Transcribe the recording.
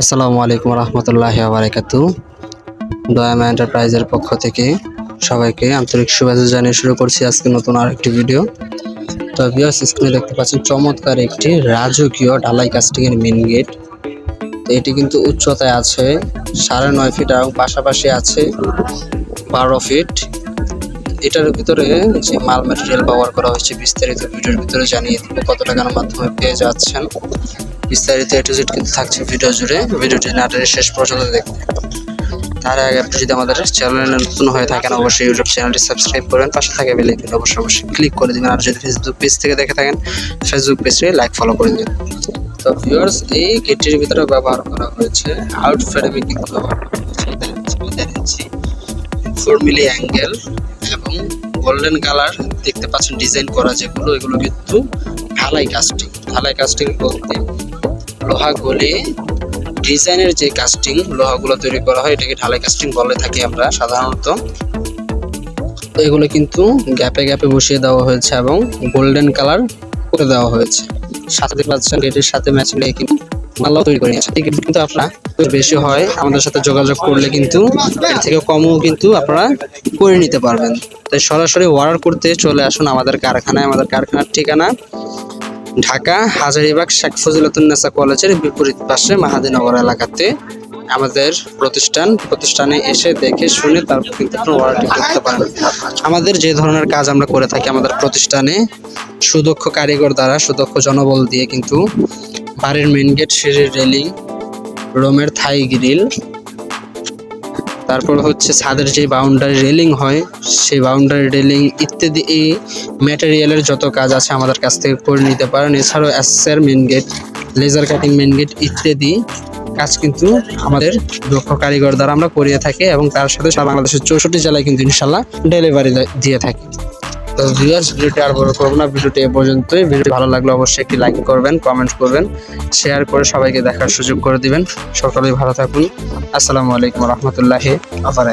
আসসালামু আলাইকুম রহমতুল্লাহ বারাকাতু দয়ামা এন্টারপ্রাইজের পক্ষ থেকে সবাইকে আন্তরিক শুভেচ্ছা জানিয়ে শুরু করছি আজকে নতুন আরেকটি ভিডিও। তো ভিউয়ার্স স্ক্রিনে দেখতে পাচ্ছেন চমৎকার একটি রাজকীয় ঢালাই কাস্টিং এর মেন গেট এটি কিন্তু উচ্চতায় আছে, সাড়ে নয় ফিট এবং পাশাপাশি আছে বারো ফিট। এটার ভিতরে যে মাল ম্যাটেরিয়াল ব্যবহার করা হয়েছে, বিস্তারিত ভিডিওর ভিতরে জানিয়ে দিব কত টাকার মাধ্যমে পেয়ে যাচ্ছেন। বিস্তারিত এ টু জেড কিন্তু থাকছে ভিডিও জুড়ে। ভিডিওটি নাটের শেষ পর্যন্ত দেখতে তার আগে আপনি যদি আমাদের চ্যানেলে নতুন হয়ে থাকেন, অবশ্যই ইউটিউব চ্যানেলটি সাবস্ক্রাইব করবেন। পাশে থাকে বেল আইকন অবশ্যই অবশ্যই ক্লিক করে দিবেন। আর যদি ফেসবুক পেজ থেকে দেখে থাকেন ফেসবুক পেজে লাইক ফলো করে দিবেন। তো ভিউয়ার্স এই গেটটির ভিতরে ব্যবহার করা হয়েছে আউট ফ্রেমে কিন্তু ব্যবহার করা হয়েছে। ফোর মিলি অ্যাঙ্গেল এবং গোল্ডেন কালার দেখতে পাচ্ছেন ডিজাইন করা যেগুলো, এগুলো কিন্তু ঢালাই কাস্টিং ঢালাই কাস্টিং বলতে লোহা গলে ডিজাইনের যে কাস্টিং লোহাগুলো তৈরি করা হয়, এটাকে ঢালাই কাস্টিং বলে থাকি আমরা সাধারণত। তো এগুলো কিন্তু গ্যাপে গ্যাপে বসিয়ে দেওয়া হয়েছে এবং গোল্ডেন কালার করে দেওয়া হয়েছে। সাথে পাচ্ছেন গেটের সাথে ম্যাচিং লেগে কিন্তু তৈরি করে নিয়েছে। টিকিট কিন্তু আপনার বেশি হয়, আমাদের সাথে যোগাযোগ করলে কিন্তু এর থেকে কমও কিন্তু আপনারা করে নিতে পারবেন। তাই সরাসরি অর্ডার করতে চলে আসুন আমাদের কারখানায়। আমাদের কারখানার ঠিকানা ঢাকা, হাজারিবাগ, শেখ ফজিলতুন্নেসা কলেজের বিপরীত পাশে মাহাদিনগর এলাকাতে। আমাদের প্রতিষ্ঠান, প্রতিষ্ঠানে এসে দেখে শুনে তারপর কিন্তু আপনি অর্ডারটি করতে পারেন। আমাদের যে ধরনের কাজ আমরা করে থাকি আমাদের প্রতিষ্ঠানে, সুদক্ষ কারিগর দ্বারা, সুদক্ষ জনবল দিয়ে কিন্তু বাড়ির মেন গেট সিঁড়ির রেলিং রোমের থাই গ্রিল তারপর হচ্ছে ছাদের যে বাউন্ডারি রেলিং হয়, সেই বাউন্ডারি রেলিং ইত্যাদি এই ম্যাটেরিয়ালের যত কাজ আছে আমাদের কাছ থেকে করে নিতে পারেন। এছাড়াও অ্যাসের main gate laser cutting main gate ইত্যাদি কাজ কিন্তু আমাদের দক্ষ কারিগর দ্বারা আমরা করিয়ে থাকি এবং তার সাথে সারা বাংলাদেশের চৌষট্টি জেলায় কিন্তু ইনশাল্লাহ ডেলিভারি দিয়ে থাকি। ভিউয়ার্স, ভিডিওটি আর বড় করব না। ভিডিওটি এ পর্যন্তই। ভিডিওটি ভালো লাগলে অবশ্যই একটি লাইক করবেন, কমেন্ট করবেন, শেয়ার করে সবাইকে দেখার সুযোগ করে দিবেন। সকলেই ভালো থাকুন। আসসালামু আলাইকুম রহমতুল্লাহি আবার